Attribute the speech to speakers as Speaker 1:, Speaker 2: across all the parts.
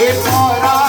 Speaker 1: એ પરા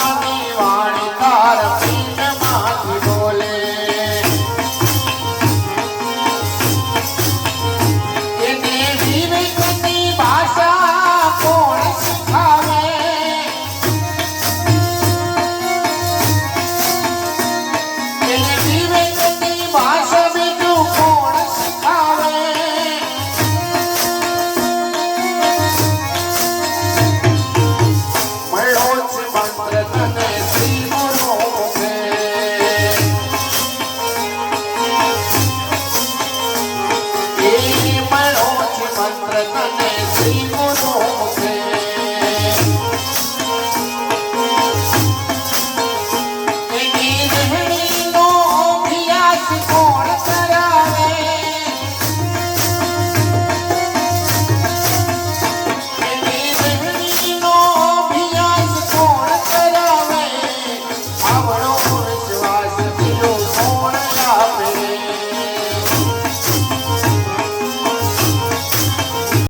Speaker 1: I wanna